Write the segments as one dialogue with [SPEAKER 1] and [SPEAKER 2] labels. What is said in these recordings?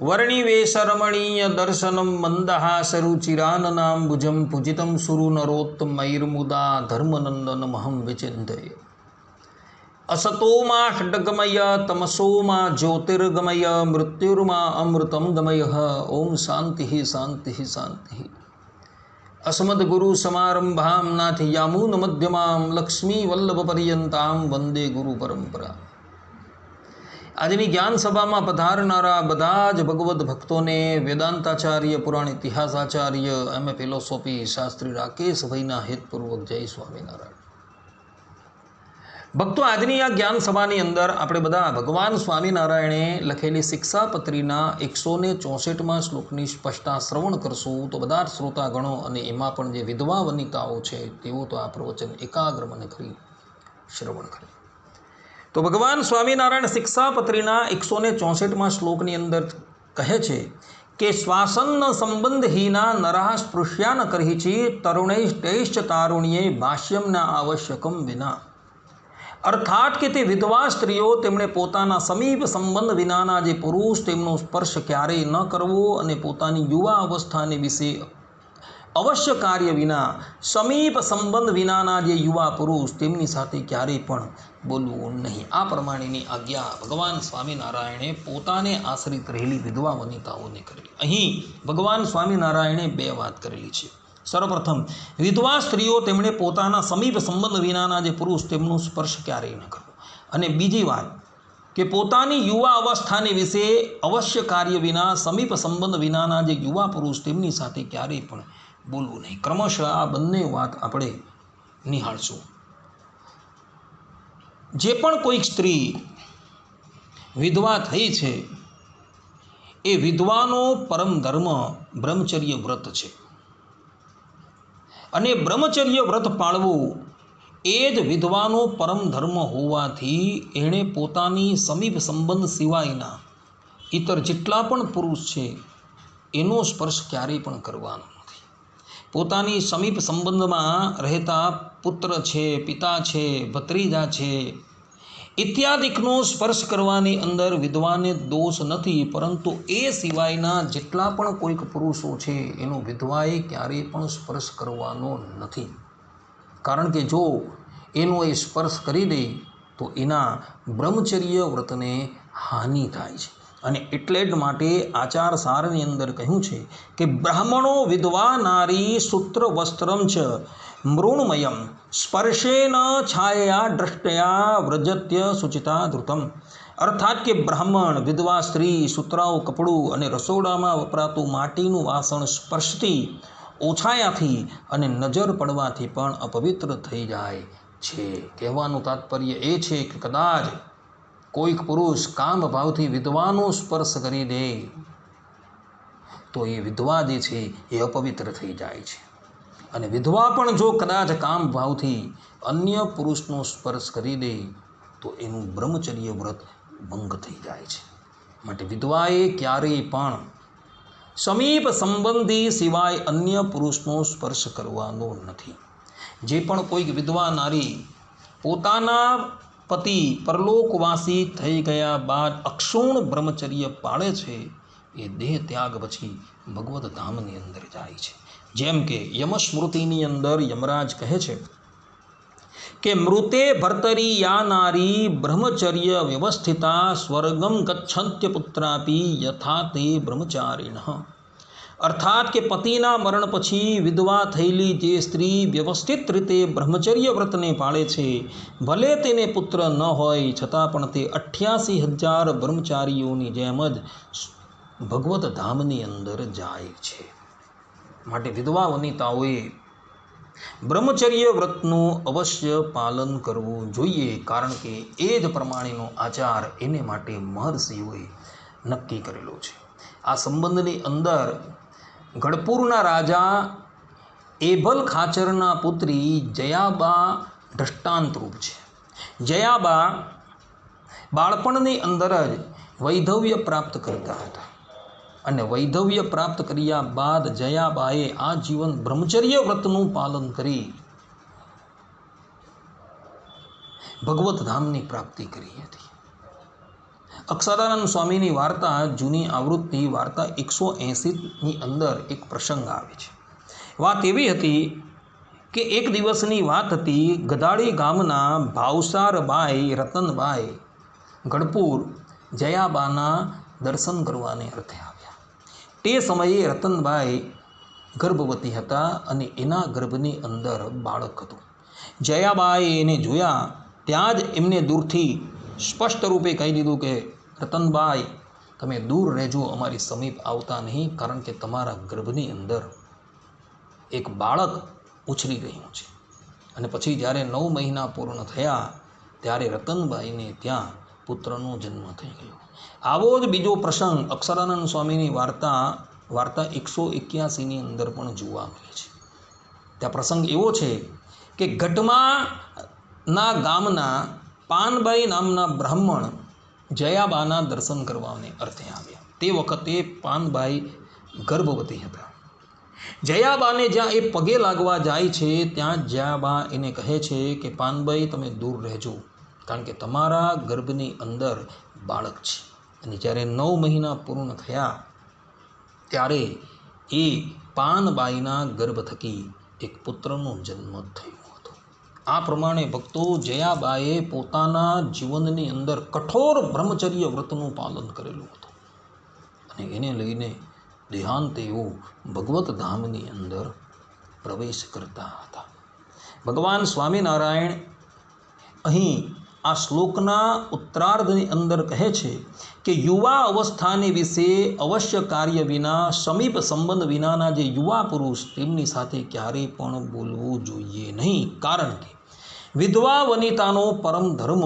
[SPEAKER 1] વર્ણિવેશરમણીય દર્શનમ મંદહાસરુચિરાનનામ ભુજમ પૂજિતમ સુરુનરોત્તમૈર્મુદા ધર્મનંદનમહં વિચિંતય અસતોમાં ષડગમય તમસોમાં જ્યોતિર્ગમય મૃત્યુર્માં અમૃતમ ગમય ઓમ શાંતિ શાંતિ શાંતિ અસ્મદ્ગુરુ સમારંભામ નાથ યામૂન મધ્યમામ લક્ષ્મી વલ્લભ પર્યંતામ વંદે ગુરુ પરંપરા આજની જ્ઞાન સભામાં પધારનારા બધા જ ભગવદ્ ભક્તોને વેદાંતાચાર્ય, પુરાણ ઇતિહાસાચાર્ય, એમ એ ફિલોસોફી શાસ્ત્રી રાકેશભાઈના હેતપૂર્વક જય સ્વામિનારાયણ. ભક્તો આજની આ જ્ઞાન સભાની અંદર આપણે બધા ભગવાન સ્વામિનારાયણે લખેલી શિક્ષાપત્રીના એકસો ને ચોસઠમાં શ્લોકની સ્પષ્ટતા શ્રવણ કરશું તો બધા શ્રોતા ગણો અને એમાં પણ જે વિધવા વનિતાઓ છે તેઓ તો આ પ્રવચન એકાગ્ર મને કરી શ્રવણ કરે. તો ભગવાન સ્વામિનારાયણ શિક્ષાપત્રીના એકસો ને ચોસઠમાં શ્લોકની અંદર કહે છે કે, શ્વાસન્ન સંબંધહીના નરાહ સ્પૃશ્યા ન કરહિચી તરુણૈષ્ટૈશ્ચ તારુણ્યે ભાષ્યમના આવશ્યકમ વિના. અર્થાત કે તે વિધવા સ્ત્રીઓ તેમણે પોતાના સમીપ સંબંધ વિનાના જે પુરુષ તેમનો સ્પર્શ ક્યારેય ન કરવો અને પોતાની યુવા અવસ્થાને વિશે અવશ્ય કાર્ય વિના, સમીપ સંબંધ વિનાના જે યુવા પુરુષ તેમની સાથે ક્યારેય પણ બોલવું નહીં. આ પ્રમાણેની આજ્ઞા ભગવાન સ્વામિનારાયણે પોતાને આશ્રિત રહેલી વિધવા વનિતાઓને કરી. અહીં ભગવાન સ્વામિનારાયણે બે વાત કરેલી છે. સર્વપ્રથમ, વિધવા સ્ત્રીઓ તેમણે પોતાના સમીપ સંબંધ વિનાના જે પુરુષ તેમનો સ્પર્શ ક્યારેય ન કરવો. અને બીજી વાત કે પોતાની યુવા અવસ્થાને વિશે અવશ્ય કાર્ય વિના, સમીપ સંબંધ વિનાના જે યુવા પુરુષ તેમની સાથે ક્યારેય પણ બોલવું નહીં. ક્રમશઃ આ બંને વાત આપણે નિહાળશું. જે પણ કોઈક સ્ત્રી વિધવા થઈ છે, એ વિધવાનો પરમ ધર્મ બ્રહ્મચર્ય વ્રત છે. અને બ્રહ્મચર્ય વ્રત પાળવું એ જ વિધવાનો પરમ ધર્મ હોવાથી એણે પોતાની સમીપ સંબંધ સિવાયના ઇતર જેટલા પણ પુરુષ છે, એનો સ્પર્શ ક્યારેય પણ કરવાનો પોતાની સમીપ સંબંધમાં રહેતા પુત્ર છે, પિતા છે, ભત્રીજા છે, ઇત્યાદિકનો સ્પર્શ કરવાની અંદર વિધવાને દોષ નથી, પરંતુ એ સિવાયના જેટલા પણ કોઈક પુરુષો છે, એનો વિધવાએ ક્યારેય પણ સ્પર્શ કરવાનો નથી. કારણ કે જો એનો એ સ્પર્શ કરી દે, તો એના બ્રહ્મચર્ય વ્રતને હાનિ થાય છે. અને એટલે જ માટે આચાર સારની અંદર કહ્યું છે કે બ્રાહ્મણો વિધવા નારી સૂત્ર વસ્ત્રમ ચ, મૃણમયમ, સ્પર્શેન છાયા દ્રષ્ટયા વ્રજત્ય સુચિતા ધૃતમ. અર્થાત કે બ્રાહ્મણ, વિધવા, સ્ત્રી સૂત્રાઓ કપડું અને રસોડામાં વપરાતું માટીનું વાસણ સ્પર્શથી ઓછાયાથી અને નજર પડવાથી પણ અપવિત્ર થઈ જાય છે. કહેવાનું તાત્પર્ય એ છે કે કદાચ કોઈક પુરુષ કામ ભાવથી વિધવાનો સ્પર્શ કરી દે, તો એ વિધવા જે છે એ અપવિત્ર થઈ જાય છે. અને વિધવા પણ જો કદાચ કામ ભાવથી અન્ય પુરુષનો સ્પર્શ કરી દે, તો એનું બ્રહ્મચર્ય વ્રત ભંગ થઈ જાય છે. માટે વિધવાએ ક્યારેય પણ સમીપ સંબંધી સિવાય અન્ય પુરુષનો સ્પર્શ કરવાનો નથી. જે પણ કોઈક વિધવા નારી પોતાના પતિ પરલોકવાસી થઈ ગયા બાદ અક્ષુણ બ્રહ્મચર્ય પાળે છે. એ દેહ ત્યાગ પછી ભગવત ધામની અંદર જાય છે. જેમ કે યમસ્મૃતિની અંદર યમરાજ કહે છે કે, મૃતે ભર્તરી યા નારી બ્રહ્મચર્ય વ્યવસ્થિતા સ્વર્ગમ ગચ્છંત્ય પુત્રાપી યથા તે બ્રહ્મચારિણ. અર્થાત કે પતિના મરણ પછી વિધવા થયેલી જે સ્ત્રી વ્યવસ્થિત રીતે બ્રહ્મચર્ય વ્રતને પાળે છે, ભલે તેને પુત્ર ન હોય, છતાં પણ તે અઠ્યાસી હજાર બ્રહ્મચારીઓની જેમ જ ભગવત ધામની અંદર જાય છે. માટે વિધવા વનિતાઓએ બ્રહ્મચર્ય વ્રતનું અવશ્ય પાલન કરવું જોઈએ, કારણ કે એ જ પ્રમાણેનો આચાર એને માટે મહર્ષિઓએ નક્કી કરેલો છે. આ સંબંધની અંદર ગઢપુરના રાજા એભલ ખાચરના પુત્રી જયાબા દ્રષ્ટાંતરૂપ છે. જયાબા બાળપણની અંદર જ વૈધવ્ય પ્રાપ્ત કરતા હતા અને વૈધવ્ય પ્રાપ્ત કર્યા બાદ જયાબાએ આ જીવન બ્રહ્મચર્ય વ્રતનું પાલન કરી ભગવત ધામની પ્રાપ્તિ કરી હતી. અક્ષરાનંદ સ્વામીની વાર્તા જૂની આવૃત્તિ વાર્તા એકસો એંસીની અંદર એક પ્રસંગ આવે છે. વાત એવી હતી કે એક દિવસની વાત હતી ગધાડી ગામના ભાવસારબાઈ, રતનબાઈ, ગઢપુર જયાબાના દર્શન કરવાને અર્થે આવ્યા. તે સમયે રતનબાઈ ગર્ભવતી હતા અને એના ગર્ભની અંદર બાળક હતું. જયાબાએ એને જોયા, ત્યાં જ એમને દૂરથી સ્પષ્ટ રૂપે કહી દીધું કે, રતનબાઈ, તમે દૂર રહેજો, અમારી સમીપ આવતા નહીં, કારણ કે તમારા ગર્ભની અંદર એક બાળક ઉછરી ગયું છે. અને પછી જ્યારે નવ મહિના પૂર્ણ થયા, ત્યારે રતનબાઈને ત્યાં પુત્રનો જન્મ થઈ ગયો. આવો જ બીજો પ્રસંગ અક્ષરાનંદ સ્વામીની વાર્તા વાર્તા એકસો એક્યાસીની અંદર પણ જોવા મળે છે. ત્યાં પ્રસંગ એવો છે કે ગઢમાના ગામના પાનબાઈ નામના બ્રાહ્મણ જયાબાના દર્શન કરવાને અર્થે આવ્યા. તે વખતે પાનબાઈ ગર્ભવતી હતા. જયાબાને જ્યાં એ પગે લાગવા જાય છે, ત્યાં જયાબા એને કહે છે કે, પાનબાઈ, તમે દૂર રહેજો, કારણ કે તમારા ગર્ભની અંદર બાળક છે. અને જ્યારે નવ મહિના પૂર્ણ થયા, ત્યારે એ પાનબાઈના ગર્ભ થકી એક પુત્રનો જન્મ થયો. આ પ્રમાણે ભક્તો જયાબાએ પોતાના જીવનની અંદર કઠોર બ્રહ્મચર્ય વ્રતનું પાલન કરેલું હતું. અને એને લઈને દેહાંત એવું ભગવત ધામની અંદર પ્રવેશ કરતા હતા. ભગવાન સ્વામિનારાયણ અહીં આ શ્લોકના ઉત્તરાર્ધની અંદર કહે છે કે યુવા અવસ્થાને વિશે અવશ્ય કાર્ય વિના, સમીપ સંબંધ વિનાના જે યુવા પુરુષ તેમની સાથે ક્યારેય પણ બોલવું જોઈએ નહીં. કારણ કે વિધવા વનિતાનો પરમ ધર્મ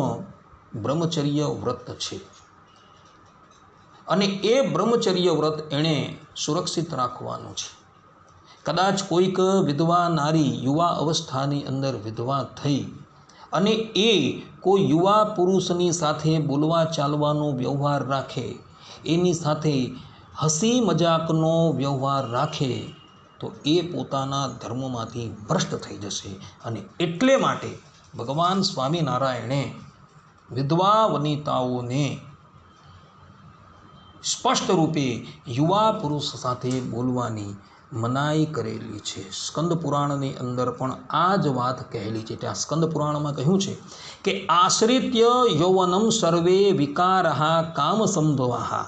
[SPEAKER 1] બ્રહ્મચર્ય વ્રત છે. અને એ બ્રહ્મચર્ય વ્રત એણે સુરક્ષિત રાખવાનું છે. કદાચ કોઈક વિધવા નારી યુવા અવસ્થાની અંદર વિધવા થઈ અને એ કોઈ યુવા પુરુષની સાથે બોલવા ચાલવાનો વ્યવહાર રાખે. એની સાથે હસી મજાકનો વ્યવહાર રાખે. તો એ પોતાના ધર્મમાંથી ભ્રષ્ટ થઈ જશે અને એટલે માટે ભગવાન સ્વામિનારાયણે વિધવા વનિતાઓને સ્પષ્ટ રૂપે યુવા પુરુષ સાથે બોલવાની મનાઈ કરેલી છે. સ્કંદ પુરાણની અંદર પણ આ જ વાત કહેલી છે. ત્યાં સ્કંદ પુરાણમાં કહ્યું છે કે, આશ્રિત્ય યૌવનમ સર્વે વિકારહા કામ સંભવા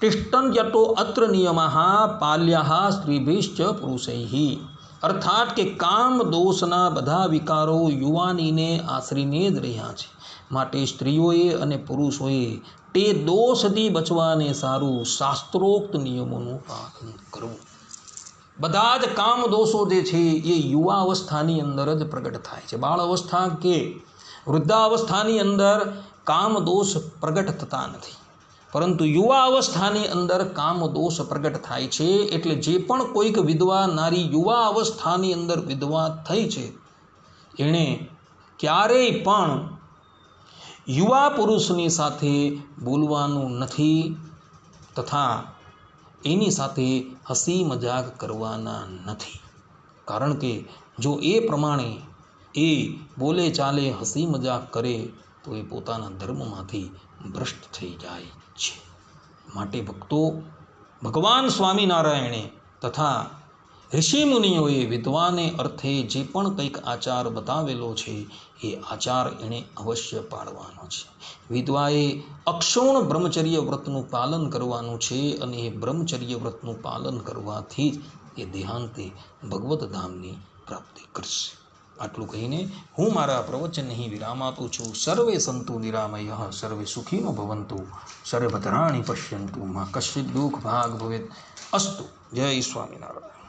[SPEAKER 1] તિષ્ઠન્યતો અત્ર નિયમા પાલ્યા સ્ત્રીભિશ્ચ પુરુષૈ. અર્થાત કે, કામ દોષના બધા વિકારો યુવાનીને આશરીને જ રહ્યા છે. માટે સ્ત્રીઓએ અને પુરુષોએ તે દોષથી બચવાને સારું શાસ્ત્રોક્ત નિયમોનું પાલન કરવું. બધા જ કામ દોષો જે છે એ યુવા અવસ્થાની અંદર જ પ્રગટ થાય છે. બાળ અવસ્થા કે વૃદ્ધાવસ્થાની અંદર કામ દોષ પ્રગટ થતા નથી. પરંતુ યુવા અવસ્થાની અંદર કામ દોષ પ્રગટ થાય છે એટલે જે પણ કોઈક વિધવા નારી યુવા અવસ્થાની અંદર વિધવા થઈ છે, એણે ક્યારેય પણ યુવા પુરુષની સાથે બોલવાનું નથી તથા એની સાથે હસી મજાક કરવાના નથી. કારણ કે જો એ પ્રમાણે એ બોલે ચાલે, હસી મજાક કરે, તો એ પોતાના ધર્મમાંથી ભ્રષ્ટ થઈ જાય છે. માટે ભક્તો ભગવાન સ્વામિનારાયણે તથા ઋષિમુનિઓએ વિદ્વાને અર્થે જે પણ કંઈક આચાર બતાવેલો છે, એ આચાર એણે અવશ્ય પાળવાનો છે. વિદ્વાએ અક્ષોણ બ્રહ્મચર્ય વ્રતનું પાલન કરવાનું છે અને એ બ્રહ્મચર્ય વ્રતનું પાલન કરવાથી જ એ દેહાંતે ભગવત ધામની પ્રાપ્તિ કરશે. આટલું કહીને હું મારા પ્રવચન અહીં વિરામ આપું છું. સર્વે સંતુ નિરામય, સર્વે સુખીનો ભવંતુ સર્વભદ્રાણી પશ્યંતુ. માં કશ્ચિત દુઃખ ભાગ ભવેત. અસ્તુ. જય સ્વામિનારાયણ.